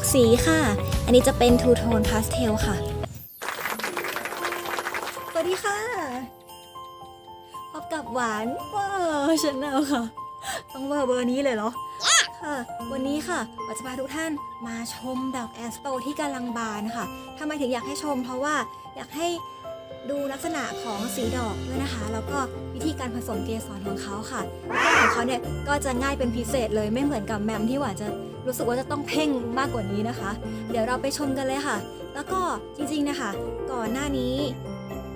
อกสีค่ะ อันนี้จะเป็นทูโทนพาสเทลค่ะ สวัสดีค่ะ พบกับหวานเวอร์ชาแนลค่ะ ต้องเบอร์เบอร์นี้เลยเหรอ ค่ะ วันนี้ค่ะเราจะพาทุกท่านมาชมดอกแอสโตที่กำลังบานค่ะทำไมถึงอยากให้ชมเพราะว่าอยากให้ ดูลักษณะของสีดอกด้วยนะคะ แล้วก็วิธีการผสมเกสรของเขาค่ะและของเขาเนี่ยก็จะง่ายเป็นพิเศษเลยไม่เหมือนกับแมมที่หวาจะรู้สึกว่าจะต้องเพ่งมากกว่านี้นะคะ เดี๋ยวเราไปชมกันเลยค่ะ แล้วก็จริงๆนะคะ ก่อนหน้านี้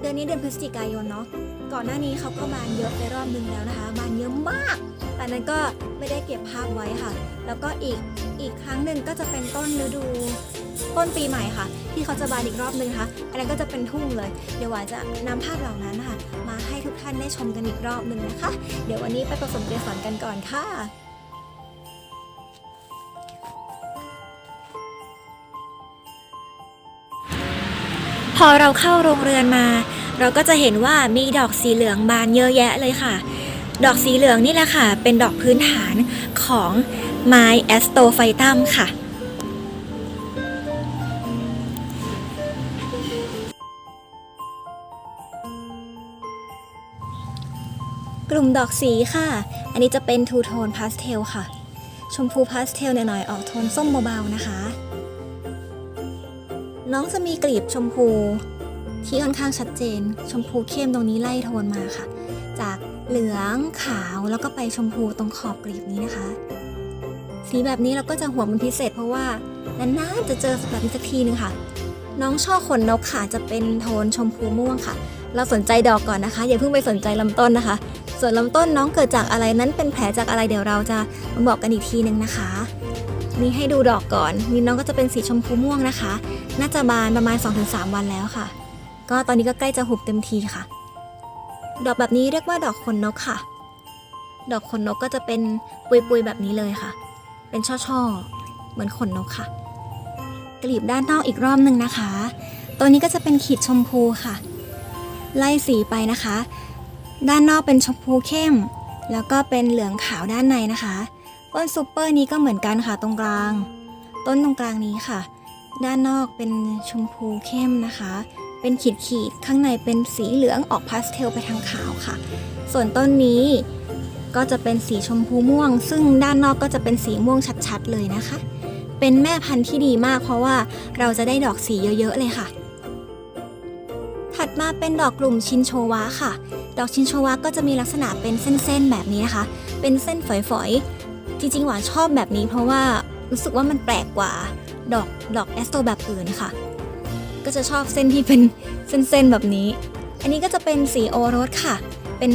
เดือนนี้เดือนพฤศจิกายนเนาะก่อนหน้านี้เขาก็บานเยอะไปรอบนึงแล้วนะคะ บานเยอะมาก แต่นั้นก็ไม่ได้เก็บภาพไว้ค่ะ แล้วก็อีกอีกครั้งหนึ่งก็จะเป็นต้นฤดูต้นปีใหม่ค่ะ ที่เขาจะบานอีกรอบนึงนะคะอันนั้นก็จะเป็นทุ่งเลย เดี๋ยวหวานจะนำภาพเหล่านั้นนะคะมาให้ทุกท่านได้ชมกันอีกรอบนึงนะคะ เดี๋ยววันนี้ไปผสมเกสรกันก่อนค่ะพอเราเข้าโรงเรือนมา เราก็จะเห็นว่ามีดอกสีเหลืองบานเยอะแยะเลยค่ะ ดอกสีเหลืองนี่แหละค่ะ เป็นดอกพื้นฐานของไม้แอสโตไฟตัมค่ะกลุ่มดอกสีค่ะ อันนี้จะเป็นทูโทนพาสเทลค่ะ ชมพูพาสเทลหน่อยๆ ออกโทนส้มเบาๆ นะคะ น้องจะมีกลีบชมพูที่ค่อนข้างชัดเจน ชมพูเข้มตรงนี้ไล่โทนมาค่ะ จาก เหลืองขาวแล้วก็ไปชมพูตรงขอบกลีบนี้นะคะ สีแบบนี้เราก็จะห่วงเป็นพิเศษเพราะว่านานๆจะเจอแบบนี้สักทีนึงค่ะ น้องช่อขนนกค่ะจะเป็นโทนชมพูม่วงค่ะ เราสนใจดอกก่อนนะคะ อย่าเพิ่งไปสนใจลำต้นนะคะ ส่วนลำต้นน้องเกิดจากอะไรนั้นเป็นแผลจากอะไรเดี๋ยวเราจะมาบอกกันอีกทีนึงนะคะนี่ให้ดูดอกก่อนนี่น้องก็จะเป็นสีชมพูม่วงนะคะ น่าจะบานประมาณ 2-3 วันแล้วค่ะ ก็ตอนนี้ก็ใกล้จะหุบเต็มทีค่ะ ดอกแบบนี้เรียกว่าดอกขนนกค่ะ ดอกขนนกก็จะเป็นปุยๆแบบนี้เลยค่ะ เป็นช่อๆ เหมือนขนนกค่ะ กลีบด้านนอกอีกรอบหนึ่งนะคะ ตัวนี้ก็จะเป็นขีดชมพูค่ะ ไล่สีไปนะคะ ด้านนอกเป็นชมพูเข้ม แล้วก็เป็นเหลืองขาวด้านในนะคะ ต้นซูเปอร์นี้ก็เหมือนกันค่ะตรงกลาง ต้นตรงกลางนี้ค่ะ ด้านนอกเป็นชมพูเข้มนะคะ เป็นขีดขีดข้างในเป็นสีเหลืองออกพาสเทลไปทางขาวค่ะ ส่วนต้นนี้ก็จะเป็นสีชมพูม่วง ซึ่งด้านนอกก็จะเป็นสีม่วงชัดๆเลยนะคะ เป็นแม่พันธุ์ที่ดีมากเพราะว่าเราจะได้ดอกสีเยอะๆเลยค่ะ ถัดมาเป็นดอกกลุ่มชินโชวะค่ะ ดอกชินโชวะก็จะมีลักษณะเป็นเส้นๆแบบนี้นะคะ เป็นเส้นฝอยๆ จริงๆหวานชอบแบบนี้เพราะว่ารู้สึกว่ามันแปลกกว่าดอกดอกแอสโตแบบอื่นค่ะ ก็จะชอบเส้นที่เป็นเส้นๆแบบนี้ อันนี้ก็จะเป็นสีโอรสค่ะ เป็น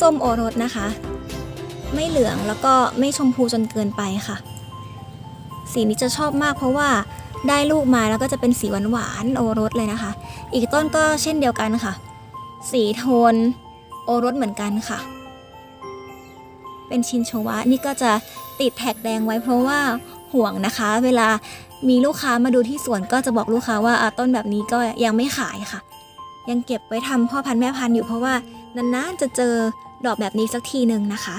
ส้มโอรสนะคะ ไม่เหลืองแล้วก็ไม่ชมพูจนเกินไปค่ะ สีนี้จะชอบมากเพราะว่าได้ลูกมาแล้วก็จะเป็นสีหวานๆโอรสเลยนะคะ อีกต้นก็เช่นเดียวกันค่ะ สีโทนโอรสเหมือนกันค่ะ เป็นชินโชวะนี่ก็จะติดแท็กแดงไว้เพราะว่าห่วงนะคะ เวลา มีลูกค้ามาดูที่สวนก็จะบอกลูกค้าว่าต้นแบบนี้ก็ยังไม่ขายค่ะ ยังเก็บไว้ทำพ่อพันธุ์แม่พันธุ์อยู่เพราะว่านานๆจะเจอดอกแบบนี้สักทีหนึ่งนะคะ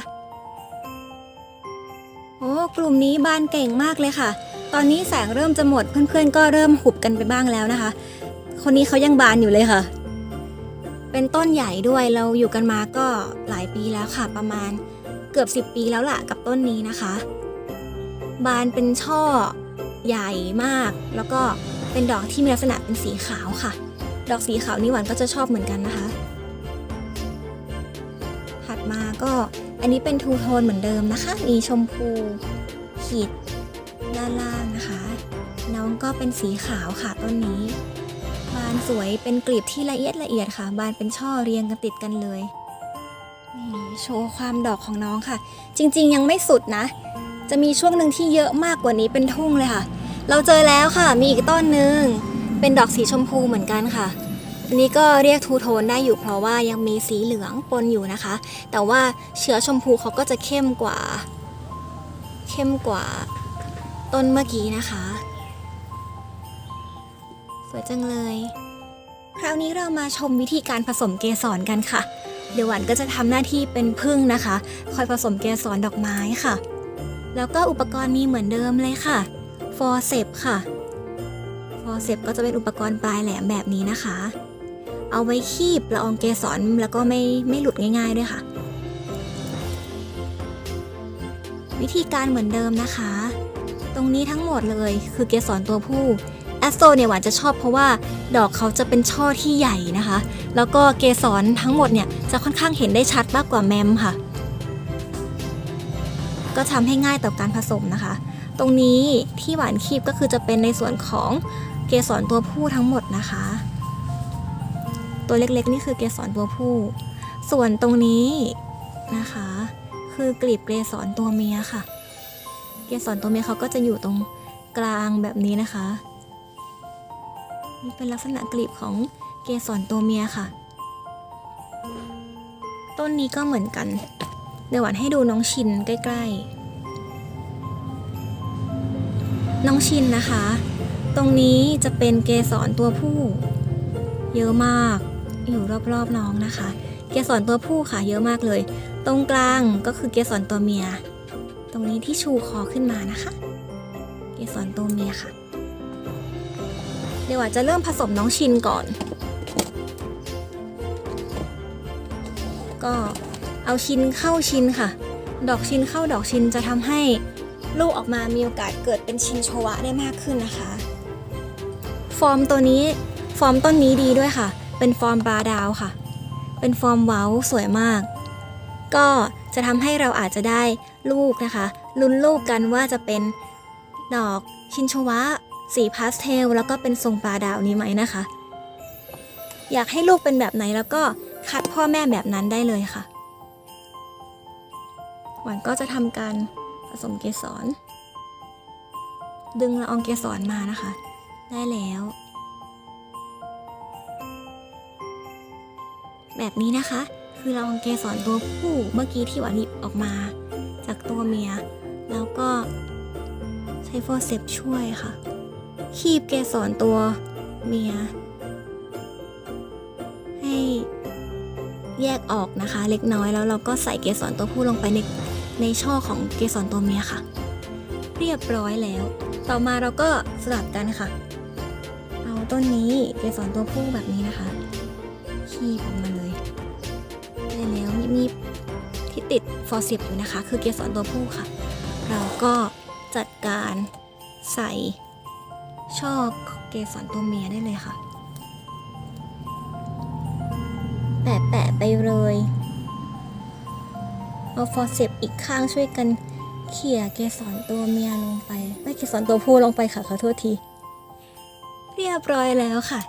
โอ้กลุ่มนี้บานเก่งมากเลยค่ะ ตอนนี้แสงเริ่มจะหมดเพื่อนๆ ก็เริ่มหุบกันไปบ้างแล้วนะคะ คนนี้เขายังบานอยู่เลยค่ะ เป็นต้นใหญ่ด้วยเราอยู่กันมาก็หลายปีแล้วค่ะประมาณเกือบ 10 ปีแล้วล่ะกับต้นนี้นะคะ บานเป็นช่อ ใหญ่มาก แล้วก็เป็นดอกที่มีลักษณะเป็นสีขาวค่ะ ดอกสีขาวนี่หวานก็จะชอบเหมือนกันนะคะ ถัดมาก็อันนี้เป็นทูโทนเหมือนเดิมนะคะ มีชมพู ขีดด้านล่างนะคะ น้องก็เป็นสีขาวค่ะต้นนี้ บานสวยเป็นกลีบที่ละเอียดละเอียดค่ะ บานเป็นช่อเรียงกันติดกันเลย นี่โชว์ความดอกของน้องค่ะ จริง ๆ ยังไม่สุดนะ จะมีช่วงหนึ่งที่เยอะมากกว่านี้เป็นทุ่งเลยค่ะ เราเจอแล้วค่ะ มีอีกต้นหนึ่งเป็นดอกสีชมพูเหมือนกันค่ะ อันนี้ก็เรียกทูโทนได้อยู่เพราะว่ายังมีสีเหลืองปนอยู่นะคะ แต่ว่าเชื้อชมพูเขาก็จะเข้มกว่า เข้มกว่าต้นเมื่อกี้นะคะ สวยจังเลย คราวนี้เรามาชมวิธีการผสมเกสรกันค่ะ เดี๋ยวหวานก็จะทำหน้าที่เป็นพึ่งนะคะ คอยผสมเกสรดอกไม้ค่ะ แล้วก็อุปกรณ์มีเหมือนเดิมเลยค่ะฟอร์เซปค่ะฟอร์เซปก็จะเป็นอุปกรณ์ปลายแหลมแบบนี้นะคะ เอาไว้คีบละอองเกสรแล้วก็ไม่ไม่หลุดง่ายๆด้วยค่ะ วิธีการเหมือนเดิมนะคะ ตรงนี้ทั้งหมดเลยคือเกสรตัวผู้แอสโซเนี่ยหวานจะชอบเพราะว่าดอกเขาจะเป็นช่อที่ใหญ่นะคะ แล้วก็เกสรทั้งหมดเนี่ยจะค่อนข้างเห็นได้ชัดมากกว่าแมมค่ะ ก็ทำให้ง่ายต่อการผสมนะคะ ตรงนี้ที่หวานคีบก็คือจะเป็นในส่วนของเกสรตัวผู้ทั้งหมดนะคะ ตัวเล็กๆนี่คือเกสรตัวผู้ ส่วนตรงนี้นะคะ คือกลีบเกสรตัวเมียค่ะ เกสรตัวเมียเขาก็จะอยู่ตรงกลางแบบนี้นะคะนี่เป็นลักษณะกลีบของเกสรตัวเมียค่ะ ต้นนี้ก็เหมือนกัน เดี๋ยวหวานให้ดูน้องชินใกล้ ๆ น้องชินนะคะ ตรงนี้จะเป็นเกสรตัวผู้ เยอะมาก อยู่รอบๆน้องนะคะ เกสรตัวผู้ค่ะเยอะมากเลย ตรงกลางก็คือเกสรตัวเมีย ตรงนี้ที่ชูคอขึ้นมานะคะ เกสรตัวเมียค่ะ เดี๋ยวหวานจะเริ่มผสมน้องชินก่อน ก็ เอาชินเข้าชินค่ะ ดอกชินเข้าดอกชินจะทำให้ลูกออกมามีโอกาสเกิดเป็นชินโชวะได้มากขึ้นนะคะ ฟอร์มตัวนี้ฟอร์มต้นนี้ดีด้วยค่ะ เป็นฟอร์มปลาดาวค่ะ เป็นฟอร์มเว้าสวยมาก ก็จะทำให้เราอาจจะได้ลูกนะคะ ลุ้นลูกกันว่าจะเป็นดอกชินโชวะ สีพาสเทล แล้วก็เป็นทรงปลาดาวนี้ไหมนะคะ อยากให้ลูกเป็นแบบไหนแล้วก็คัดพ่อแม่แบบนั้นได้เลยค่ะ หวานก็จะทำการผสมเกสร ดึงละอองเกสรมานะคะ ได้แล้ว แบบนี้นะคะ คือละอองเกสรตัวผู้เมื่อกี้ที่หวานหยิบออกมา จากตัวเมีย แล้วก็ใช้โฟร์เซปช่วยค่ะ คีบเกสรตัวเมีย ให้แยกออกนะคะ เล็กน้อยแล้วเราก็ใส่เกสรตัวผู้ลงไปใน ในช่อของเกสรตัวเมียค่ะ เรียบร้อยแล้ว ต่อมาเราก็สลับกันค่ะ เอาต้นนี้เกสรตัวผู้แบบนี้นะคะคีบออกมาเลยได้แล้วมีที่ติดฟอร์ซิปอยู่นะคะ คือเกสรตัวผู้ค่ะ เราก็จัดการใส่ช่อเกสรตัวเมียได้เลยค่ะ แปะแปะไปเลย เอาฟอร์เซปอีกข้างช่วยกันเขี่ยเกสรตัวเมียลงไป ไม่เกสรตัวผู้ลงไปค่ะขอโทษที เรียบร้อยแล้วค่ะ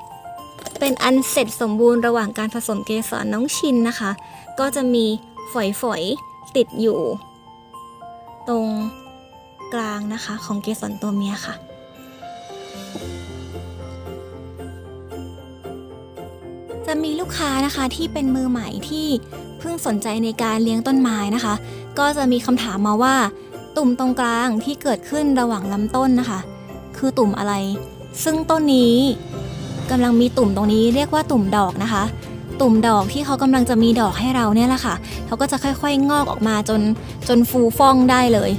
เป็นอันเสร็จสมบูรณ์ระหว่างการผสมเกสรน้องชินนะคะ ก็จะมีฝอยๆติดอยู่ ตรงกลางนะคะของเกสรตัวเมียค่ะจะมีลูกค้านะคะที่เป็นมือใหม่ที่ พิ่งสนใจในการเลี้ยงต้นไม้นะคะ ก็จะมีคำถามมาว่า ตุ่มตรงกลางที่เกิดขึ้นระหว่างลำต้นนะคะ คือตุ่มอะไร ซึ่งต้นนี้กำลังมีตุ่มตรงนี้เรียกว่าตุ่มดอกนะคะ ตุ่มดอกที่เขากำลังจะมีดอกให้เราเนี่ยแหละค่ะเขาก็จะค่อยๆ งอกออกมาจนจนฟูฟ่องได้เลย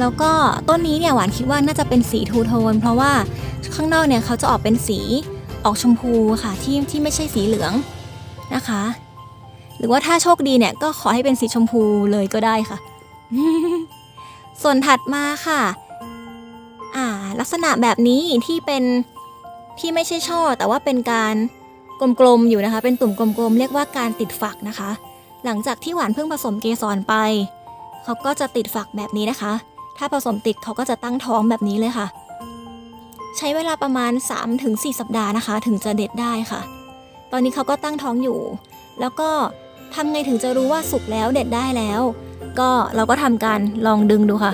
แล้วก็ต้นนี้เนี่ยหวานคิดว่าน่าจะเป็นสีทูโทน เพราะว่าข้างนอกเนี่ยเขาจะออกเป็นสีออกชมพูค่ะที่ที่ไม่ใช่สีเหลืองนะคะ หรือว่าถ้าโชคดีเนี่ยก็ขอให้เป็นสีชมพูเลยก็ได้ค่ะ ส่วนถัดมาค่ะ อ่า ลักษณะแบบนี้ที่เป็นที่ไม่ใช่ช่อ แต่ว่าเป็นการกลมๆอยู่นะคะ เป็นตุ่มกลมๆเรียกว่าการติดฝักนะคะ หลังจากที่หวานเพิ่งผสมเกสรไปเขาก็จะติดฝักแบบนี้นะคะ ถ้าผสมติดเขาก็จะตั้งท้องแบบนี้เลยค่ะ ใช้เวลาประมาณ 3-4 สัปดาห์นะคะ ถึงจะเด็ดได้ค่ะ ตอนนี้เขาก็ตั้งท้องอยู่ แล้วก็ ทำไงถึงจะรู้ว่าสุกแล้วเด็ดได้แล้ว ก็เราก็ทำการลองดึงดูค่ะ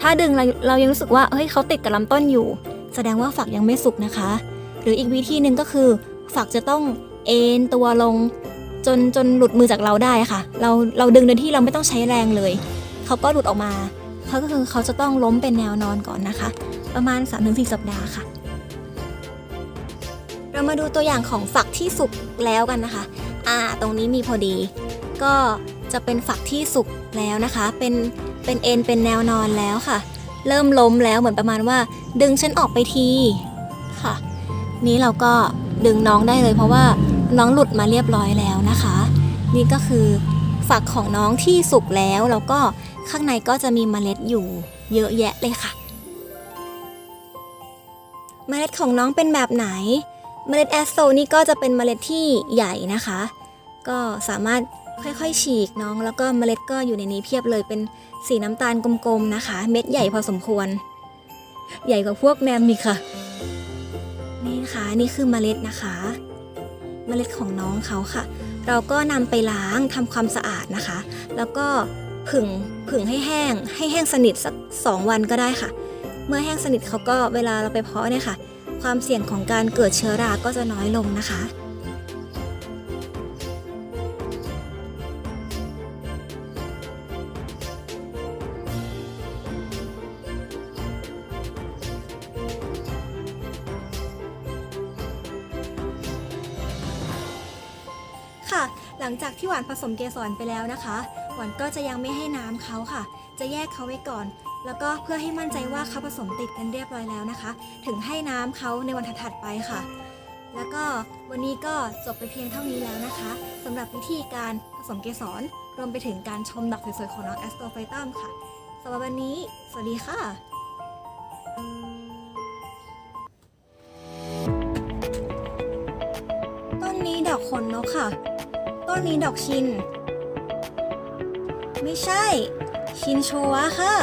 ถ้าดึงเราเรายังรู้สึกว่าเฮ้ยเขาติดกับลำต้นอยู่ แสดงว่าฝักยังไม่สุกนะคะ หรืออีกวิธีหนึ่งก็คือ ฝักจะต้องเอ็นตัวลง จนจนหลุดมือจากเราได้ค่ะ เราเราดึงโดยที่เราไม่ต้องใช้แรงเลยเขาก็หลุดออกมาเขาก็คือเขาจะต้องล้มเป็นแนวนอนก่อนนะคะ ประมาณ 3-4 สัปดาห์ค่ะเรามาดูตัวอย่างของฝักที่สุกแล้วกันนะคะ อ่า ตรงนี้มีพอดี ก็จะเป็นฝักที่สุกแล้วนะคะ เป็นเป็นเอ็นเป็นแนวนอนแล้วค่ะ เริ่มล้มแล้วเหมือนประมาณว่า ดึงฉันออกไปทีค่ะ นี้เราก็ดึงน้องได้เลย เพราะว่าน้องหลุดมาเรียบร้อยแล้วนะคะ นี่ก็คือฝักของน้องที่สุกแล้วแล้วก็ข้างในก็จะมีเมล็ดอยู่เยอะแยะเลยค่ะ เมล็ดของน้องเป็นแบบไหน เมล็ดแอสโซนี่ก็จะเป็นเมล็ดที่ใหญ่นะคะ ก็สามารถ ค่อยๆ ฉีกน้องแล้วก็เมล็ดก็อยู่ในนี้เพียบเลยเป็นสีน้ำตาลกลมๆนะคะ เม็ดใหญ่พอสมควร ใหญ่กว่าพวกแมมอีกค่ะ นี่นะคะนี่คือเมล็ดนะคะ เมล็ดของน้องเขาค่ะ เราก็นำไปล้างทำความสะอาดนะคะ แล้วก็ผึ่งผึ่งให้แห้ง ให้แห้งสนิทสักสองวันก็ได้ค่ะ เมื่อแห้งสนิทเขาก็เวลาเราไปเพาะเนี่ยค่ะ ความเสี่ยงของการเกิดเชื้อราก็จะน้อยลงนะคะ ค่ะ หลังจากที่หวานผสมเกสรไปแล้วนะคะ หวานก็จะยังไม่ให้น้ำเขาค่ะ จะแยกเขาไว้ก่อน แล้วก็เพื่อให้มั่นใจว่าเขาผสมติดกันเรียบร้อยแล้วนะคะ ถึงให้น้ำเขาในวันถัดๆไปค่ะ แล้วก็วันนี้ก็จบไปเพียงเท่านี้แล้วนะคะสำหรับวิธีการผสมเกสรรวมไปถึงการชมดอกสวยๆของน้องแอสโตไฟตัมค่ะสำหรับวันนี้ สวัสดีค่ะต้นนี้ดอกขนนกค่ะ ต้นนี้ดอกชิน ไม่ใช่ ชินโชวะค่ะ